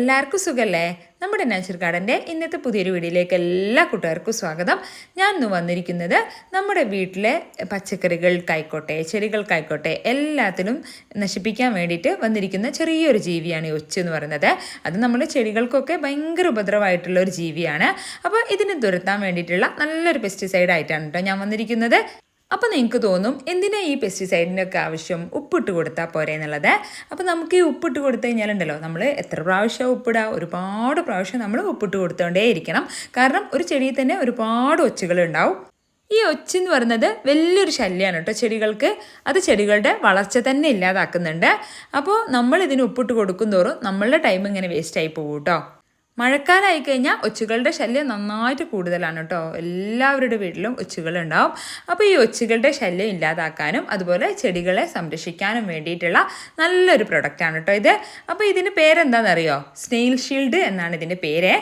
എല്ലാവർക്കും സുഖല്ലേ? നമ്മുടെ നാച്ചുർ ഗാർഡന്റെ ഇന്നത്തെ പുതിയൊരു വീഡിയോയിലേക്ക് എല്ലാ കൂട്ടുകാർക്കും സ്വാഗതം. ഞാൻ ഇന്ന് വന്നിരിക്കുന്നത് നമ്മുടെ വീട്ടിലെ പച്ചക്കറികൾക്കായിക്കോട്ടെ ചെടികൾക്കായിക്കോട്ടെ എല്ലാത്തിലും നശിപ്പിക്കാൻ വേണ്ടിയിട്ട് വന്നിരിക്കുന്ന ചെറിയൊരു ജീവിയാണ് ഒച്ച് എന്ന് പറയുന്നത്. അത് നമ്മുടെ ചെടികൾക്കൊക്കെ ഭയങ്കര ഉപദ്രവമായിട്ടുള്ള ഒരു ജീവിയാണ്. അപ്പോൾ ഇതിനെ തുരത്താൻ വേണ്ടിയിട്ടുള്ള നല്ലൊരു പെസ്റ്റിസൈഡ് ആയിട്ടാണ് കേട്ടോ ഞാൻ വന്നിരിക്കുന്നത്. അപ്പോൾ നിങ്ങൾക്ക് തോന്നും എന്തിനാ ഈ പെസ്റ്റിസൈഡിന്റെയൊക്കെ ആവശ്യം ഉപ്പിട്ട് കൊടുത്താൽ പോരെ എന്നുള്ളത്? അപ്പോൾ നമുക്ക് ഈ ഉപ്പിട്ട് കൊടുത്തു കഴിഞ്ഞാലുണ്ടല്ലോ നമ്മൾ എത്ര പ്രാവശ്യം ഉപ്പിടുക ഒരുപാട് പ്രാവശ്യം നമ്മൾ ഉപ്പിട്ട് കൊടുത്തോണ്ടേയിരിക്കണം കാരണം ഒരു ചെടിയിൽ തന്നെ ഒരുപാട് ഒച്ചുകളുണ്ടാവും. ഈ ഒച്ച എന്ന് പറയുന്നത് വലിയൊരു ശല്യമാണ് കേട്ടോ ചെടികൾക്ക്. അത് ചെടികളുടെ വളർച്ച തന്നെ ഇല്ലാതാക്കുന്നുണ്ട്. അപ്പോൾ നമ്മൾ ഇതിന് ഉപ്പിട്ട് കൊടുക്കും തോറും നമ്മളുടെ ടൈം ഇങ്ങനെ വേസ്റ്റായി പോകും കേട്ടോ. മഴക്കാലമായി കഴിഞ്ഞാൽ ഒച്ചുകളുടെ ശല്യം നന്നായിട്ട് കൂടുതലാണ് കേട്ടോ. എല്ലാവരുടെ വീട്ടിലും ഒച്ചുകളുണ്ടാവും. അപ്പോൾ ഈ ഒച്ചുകളുടെ ശല്യം ഇല്ലാതാക്കാനും അതുപോലെ ചെടികളെ സംരക്ഷിക്കാനും വേണ്ടിയിട്ടുള്ള നല്ലൊരു പ്രൊഡക്റ്റാണ് കേട്ടോ ഇത്. അപ്പോൾ ഇതിന്റെ പേരെന്താണെന്നറിയോ? സ്നെയിൽ ഷീൽഡ് എന്നാണ് ഇതിന്റെ പേര്.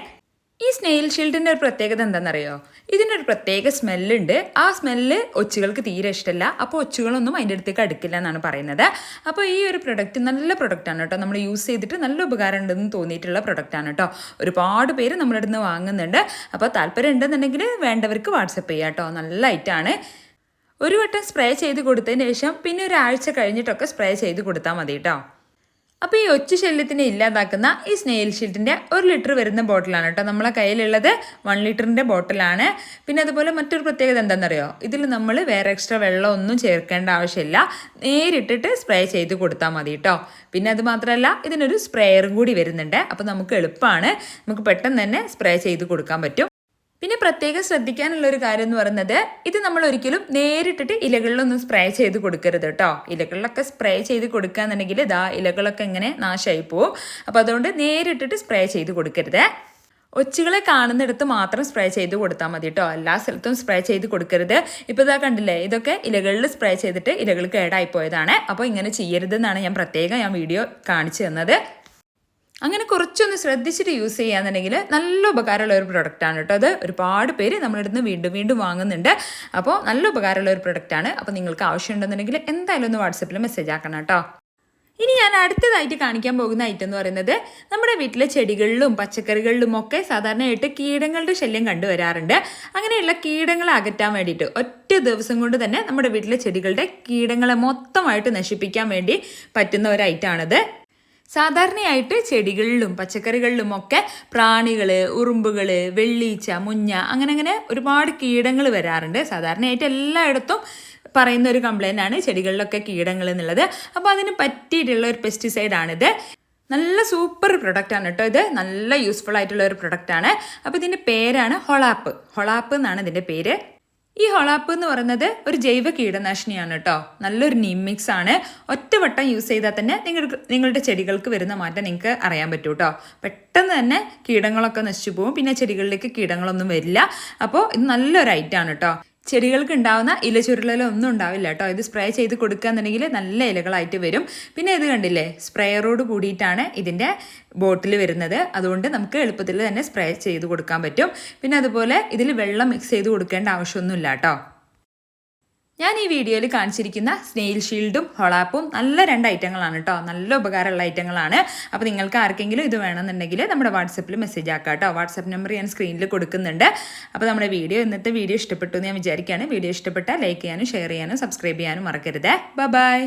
ഈ സ്നെയിൽ ഷീൽഡിന്റെ ഒരു പ്രത്യേകത എന്താണെന്നറിയോ? ഇതിനൊരു പ്രത്യേക സ്മെല്ലുണ്ട്. ആ സ്മെല്ല് ഒച്ചുകൾക്ക് തീരെ ഇഷ്ടമല്ല അപ്പോൾ ഒച്ചുകളൊന്നും അതിന്റെ അടുത്തേക്ക് അടുക്കില്ല എന്നാണ് പറയുന്നത്. അപ്പോൾ ഈ ഒരു പ്രൊഡക്റ്റ് നല്ല പ്രൊഡക്റ്റാണ് കേട്ടോ. നമ്മൾ യൂസ് ചെയ്തിട്ട് നല്ല ഉപകാരം ഉണ്ടെന്ന് തോന്നിയിട്ടുള്ള പ്രൊഡക്റ്റാണ് കേട്ടോ. ഒരുപാട് പേര് നമ്മുടെ അടുത്ത് വാങ്ങുന്നുണ്ട്. അപ്പോൾ താല്പര്യം ഉണ്ടെന്നുണ്ടെങ്കിൽ വേണ്ടവർക്ക് വാട്സപ്പ് ചെയ്യാം കേട്ടോ. നല്ല ഐറ്റാണ് ഒരു വട്ടം സ്പ്രേ ചെയ്ത് കൊടുത്തതിന് ശേഷം പിന്നെ ഒരാഴ്ച കഴിഞ്ഞിട്ടൊക്കെ സ്പ്രേ ചെയ്ത് കൊടുത്താൽ മതി കേട്ടോ. അപ്പോൾ ഈ ഒച്ച ശല്യത്തിനെ ഇല്ലാതാക്കുന്ന ഈ സ്നെയിൽ ഷീറ്റിന്റെ ഒരു ലിറ്റർ വരുന്ന ബോട്ടിലാണ് കേട്ടോ നമ്മളെ കയ്യിലുള്ളത് വൺ ലിറ്ററിന്റെ ബോട്ടിലാണ്. പിന്നെ അതുപോലെ മറ്റൊരു പ്രത്യേകത എന്താണെന്നറിയോ ഇതിൽ നമ്മൾ വേറെ എക്സ്ട്രാ വെള്ളമൊന്നും ചേർക്കേണ്ട ആവശ്യമില്ല. നേരിട്ടിട്ട് സ്പ്രേ ചെയ്ത് കൊടുത്താൽ മതി കേട്ടോ. പിന്നെ അത് മാത്രമല്ല ഇതിനൊരു സ്പ്രേയറും കൂടി വരുന്നുണ്ട്. അപ്പോൾ നമുക്ക് എളുപ്പമാണ്. നമുക്ക് പെട്ടെന്ന് തന്നെ സ്പ്രേ ചെയ്ത് കൊടുക്കാൻ പറ്റും. പിന്നെ പ്രത്യേകം ശ്രദ്ധിക്കാനുള്ള ഒരു കാര്യം എന്ന് പറയുന്നത് ഇത് നമ്മൾ ഒരിക്കലും നേരിട്ടിട്ട് ഇലകളിലൊന്നും സ്പ്രേ ചെയ്ത് കൊടുക്കരുത് കേട്ടോ ഇലകളിലൊക്കെ സ്പ്രേ ചെയ്ത് കൊടുക്കുകയെന്നുണ്ടെങ്കിൽ ഇതാ ഇലകളൊക്കെ ഇങ്ങനെ നാശമായി പോവും. അപ്പോൾ അതുകൊണ്ട് നേരിട്ടിട്ട് സ്പ്രേ ചെയ്ത് കൊടുക്കരുത്. ഒച്ചുകളെ കാണുന്നിടത്ത് മാത്രം സ്പ്രേ ചെയ്ത് കൊടുത്താൽ മതി കേട്ടോ എല്ലാ സ്ഥലത്തും സ്പ്രേ ചെയ്ത് കൊടുക്കരുത്. ഇപ്പോൾ ഇതാ കണ്ടില്ലേ ഇതൊക്കെ ഇലകളിൽ സ്പ്രേ ചെയ്തിട്ട് ഇലകൾ കേടായി പോയതാണ്. അപ്പോൾ ഇങ്ങനെ ചെയ്യരുതെന്നാണ് ഞാൻ പ്രത്യേകം ഞാൻ വീഡിയോ കാണിച്ചു തന്നത്. അങ്ങനെ കുറച്ചൊന്ന് ശ്രദ്ധിച്ചിട്ട് യൂസ് ചെയ്യാന്നുണ്ടെങ്കിൽ നല്ല ഉപകാരമുള്ള ഒരു പ്രൊഡക്റ്റാണ് കേട്ടോ അത്. ഒരുപാട് പേര് നമ്മളിടുന്ന് അടുത്ത് വീണ്ടും വീണ്ടും വാങ്ങുന്നുണ്ട്. അപ്പോൾ നല്ല ഉപകാരമുള്ള ഒരു പ്രൊഡക്റ്റാണ് അപ്പോൾ നിങ്ങൾക്ക് ആവശ്യമുണ്ടെന്നുണ്ടെങ്കിൽ എന്തായാലും ഒന്ന് വാട്സപ്പിൽ മെസ്സേജ് ആക്കണം കേട്ടോ. ഇനി ഞാൻ അടുത്തതായിട്ട് കാണിക്കാൻ പോകുന്ന ഐറ്റം എന്ന് പറയുന്നത് നമ്മുടെ വീട്ടിലെ ചെടികളിലും പച്ചക്കറികളിലും ഒക്കെ സാധാരണയായിട്ട് കീടങ്ങളുടെ ശല്യം കണ്ടുവരാറുണ്ട്. അങ്ങനെയുള്ള കീടങ്ങളെ അകറ്റാൻ വേണ്ടിയിട്ട് ഒറ്റ ദിവസം കൊണ്ട് തന്നെ നമ്മുടെ വീട്ടിലെ ചെടികളുടെ കീടങ്ങളെ മൊത്തമായിട്ട് നശിപ്പിക്കാൻ വേണ്ടി പറ്റുന്ന ഒരു ഐറ്റമാണിത് സാധാരണയായിട്ട് ചെടികളിലും പച്ചക്കറികളിലും ഒക്കെ പ്രാണികൾ ഉറുമ്പുകൾ വെള്ളീച്ച മുഞ്ഞ അങ്ങനെ അങ്ങനെ ഒരുപാട് കീടങ്ങൾ വരാറുണ്ട്. സാധാരണയായിട്ട് എല്ലായിടത്തും പറയുന്ന ഒരു കംപ്ലൈന്റ് ആണ് ചെടികളിലൊക്കെ കീടങ്ങൾ എന്നുള്ളത്. അപ്പോൾ അതിന് പറ്റിയിട്ടുള്ള ഒരു പെസ്റ്റിസൈഡാണിത് നല്ല സൂപ്പർ പ്രൊഡക്റ്റ് ആണ് കേട്ടോ ഇത്. നല്ല യൂസ്ഫുൾ ആയിട്ടുള്ള ഒരു പ്രൊഡക്റ്റ് ആണ്. അപ്പോൾ ഇതിന്റെ പേരാണ് ഹൊളാപ്പ്. ഹൊളാപ്പ് എന്നാണ് ഇതിന്റെ പേര്. ഈ ഹൊളാപ്പ് എന്ന് പറയുന്നത് ഒരു ജൈവ കീടനാശിനിയാണ് കേട്ടോ. നല്ലൊരു നീം മിക്സ് ആണ്. ഒറ്റവട്ടം യൂസ് ചെയ്താൽ തന്നെ നിങ്ങൾക്ക് നിങ്ങളുടെ ചെടികൾക്ക് വരുന്ന മാറ്റം നിങ്ങൾക്ക് അറിയാൻ പറ്റൂ കേട്ടോ. പെട്ടെന്ന് തന്നെ കീടങ്ങളൊക്കെ നശിച്ചു പോകും. പിന്നെ ചെടികളിലേക്ക് കീടങ്ങളൊന്നും വരില്ല. അപ്പോൾ ഇത് നല്ലൊരു ഐറ്റാണ് കേട്ടോ. ചെടികൾക്ക് ഉണ്ടാവുന്ന ഇല ചുരുളലൊന്നും ഉണ്ടാവില്ല കേട്ടോ. ഇത് സ്പ്രേ ചെയ്ത് കൊടുക്കുകയെന്നുണ്ടെങ്കിൽ നല്ല ഇലകളായിട്ട് വരും. പിന്നെ ഇത് കണ്ടില്ലേ സ്പ്രേയറോട് കൂടിയിട്ടാണ് ഇതിന്റെ ബോട്ടിൽ വരുന്നത്. അതുകൊണ്ട് നമുക്ക് എളുപ്പത്തിൽ തന്നെ സ്പ്രേ ചെയ്ത് കൊടുക്കാൻ പറ്റും. പിന്നെ അതുപോലെ ഇതിൽ വെള്ളം മിക്സ് ചെയ്ത് കൊടുക്കേണ്ട ആവശ്യമൊന്നുമില്ല കേട്ടോ. ഞാൻ ഈ വീഡിയോയിൽ കാണിച്ചിരിക്കുന്ന സ്നെയിൽ ഷീൽഡും ഹൊളാപ്പും നല്ല രണ്ട് ഐറ്റങ്ങളാണ് കേട്ടോ. നല്ല ഉപകാരമുള്ള ഐറ്റങ്ങളാണ്. അപ്പോൾ നിങ്ങൾക്ക് ആർക്കെങ്കിലും ഇത് വേണമെന്നുണ്ടെങ്കിൽ നമ്മുടെ വാട്സപ്പിൽ മെസ്സേജ് ആക്കാം കേട്ടോ. വാട്സപ്പ് നമ്പർ ഞാൻ സ്ക്രീനിൽ കൊടുക്കുന്നുണ്ട്. അപ്പോൾ നമ്മുടെ വീഡിയോ ഇന്നത്തെ വീഡിയോ ഇഷ്ടപ്പെട്ടു എന്ന് ഞാൻ വിചാരിക്കുകയാണ്. വീഡിയോ ഇഷ്ടപ്പെട്ടാൽ ലൈക്ക് ചെയ്യാനും ഷെയർ ചെയ്യാനും സബ്സ്ക്രൈബ് ചെയ്യാനും മറക്കരുത്. ബൈ.